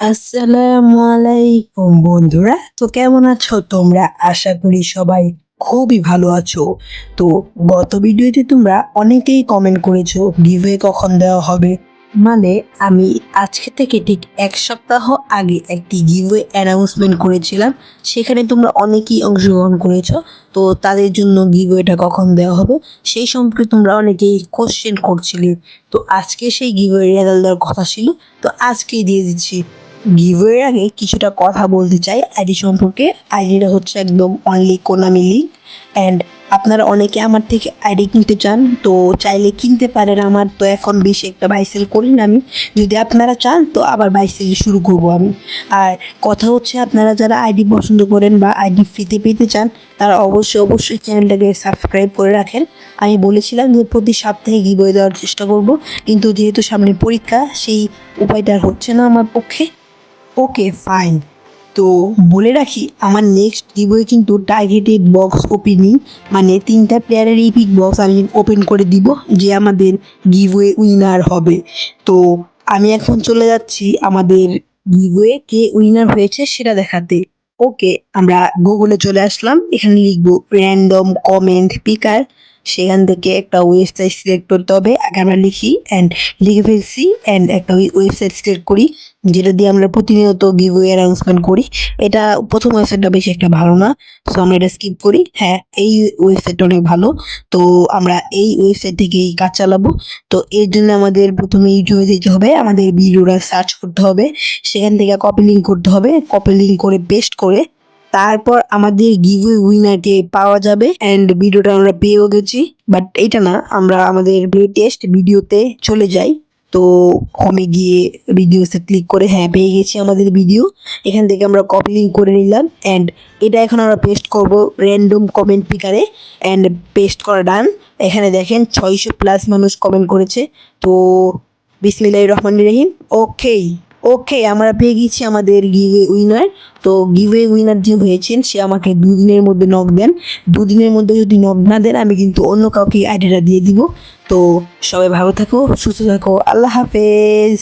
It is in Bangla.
আসসালামু আলাইকুম বন্ধুরা। তো কেমন আছো? তোমরা আশা করি সবাই খুবই ভালো আছো। তো গত ভিডিওতে তোমরা অনেকেই কমেন্ট করেছ গিভওয়ে কখন দেওয়া হবে? মানে আমি আজকে থেকে ঠিক এক সপ্তাহ আগে একটি গিভওয়ে অ্যানাউন্সমেন্ট করেছিলাম। সেখানে তোমরা অনেকেই অংশগ্রহণ করেছ। তো তাদের জন্য গিভওয়েটা কখন দেওয়া হবে? সেই সম্পর্কে তোমরা অনেকেই কোশ্চেন করছিলে। তো আজকে সেই গিভওয়ে রেজাল্ট দেওয়ার কথা ছিল। তো আজকেই দিয়ে দিচ্ছি। গিভওয়ের আগে কিছুটা কথা বলতে চাই আইডি সম্পর্কে। আইডিটা হচ্ছে একদম অনলি কোনামি লিঙ্ক অ্যান্ড আপনারা অনেকে আমার থেকে আইডি কিনতে চান, তো চাইলে কিনতে পারেন আমার। তো এখন বেশি একটা বাইসেল করি না আমি। যদি আপনারা চান, তো আবার বাইসেল শুরু করব আমি। আর কথা হচ্ছে আপনারা যারা আইডি পছন্দ করেন বা আইডি ফ্রিতে পেতে চান, তারা অবশ্যই অবশ্যই চ্যানেলটাকে সাবস্ক্রাইব করে রাখেন। আমি বলেছিলাম যে প্রতি সপ্তাহে গিভওয়ে দেওয়ার চেষ্টা করব, কিন্তু যেহেতু সামনে পরীক্ষা, সেই উপায়টা হচ্ছে না আমার পক্ষে। ওকে ফাইন তো বলে রাখি, আমার নেক্সট গিভওয়ে কিন্তু টার্গেটেড বক্স ওপেনিং মানে তিনটা প্লেয়ারের এই পিক বক্স আমি ওপেন করে দিব, যে আমাদের গিভওয়ে উইনার হবে। তো আমি এখন চলে যাচ্ছি আমাদের গিভওয়ে কে উইনার হয়েছে সেটা দেখাতে। ওকে আমরা গুগলে চলে আসলাম, এখানে লিখব র্যান্ডম কমেন্ট পিকার সেখান থেকে একটা ওয়েবসাইট সিলেক্ট করতে হবে। আগে আমরা লিখি অ্যান্ড লিখে ফেলছি অ্যান্ড একটা ওয়েবসাইট সিলেক্ট করি, যেটা দিয়ে আমরা প্রতিনিয়ত গিভওয়ে অ্যানাউন্সমেন্ট করি। এটা প্রথম ওয়েবসাইটটা বেশি একটা ভালো না সো আমরা এটা স্কিপ করি। হ্যাঁ এই ওয়েবসাইটটা অনেক ভালো। তো আমরা এই ওয়েবসাইট থেকেই কাজ চালাবো। তো এর জন্য আমাদের প্রথমে ইউটিউবে যেতে হবে, আমাদের ভিডিওটা সার্চ করতে হবে। সেখান থেকে কপি লিঙ্ক করতে হবে। কপি লিঙ্ক করে পেস্ট করে তারপর আমাদের গিভওয়ে উইনারকে পাওয়া যাবে। অ্যান্ড ভিডিওটা আমরা পেয়েও গেছি। বাট এটা না, আমরা আমাদের টেস্ট ভিডিওতে চলে যাই। তো হোমে গিয়ে ভিডিওসে ক্লিক করে হ্যাঁ পেয়ে গেছি আমাদের ভিডিও এখান থেকে আমরা কপি লিঙ্ক করে নিলাম। অ্যান্ড এটা এখন আমরা পেস্ট করব র্যান্ডম কমেন্ট পিকারে অ্যান্ড পেস্ট করা ডান এখানে দেখেন ছয়শো প্লাস মানুষ কমেন্ট করেছে। তো বিসমিল্লাহ রহমান রহিম। ওকেই ওকে আমরা পেয়ে গেছি আমাদের গিভে উইনার তো গিভে উইনার যে হয়েছেন, সে আমাকে দুদিনের মধ্যে নক দেন। দুদিনের মধ্যে যদি নক না দেন, আমি কিন্তু অন্য কাউকে আইডিয়াটা দিয়ে দিব। তো সবাই ভালো থাকো, সুস্থ থাকো, আল্লাহ হাফেজ।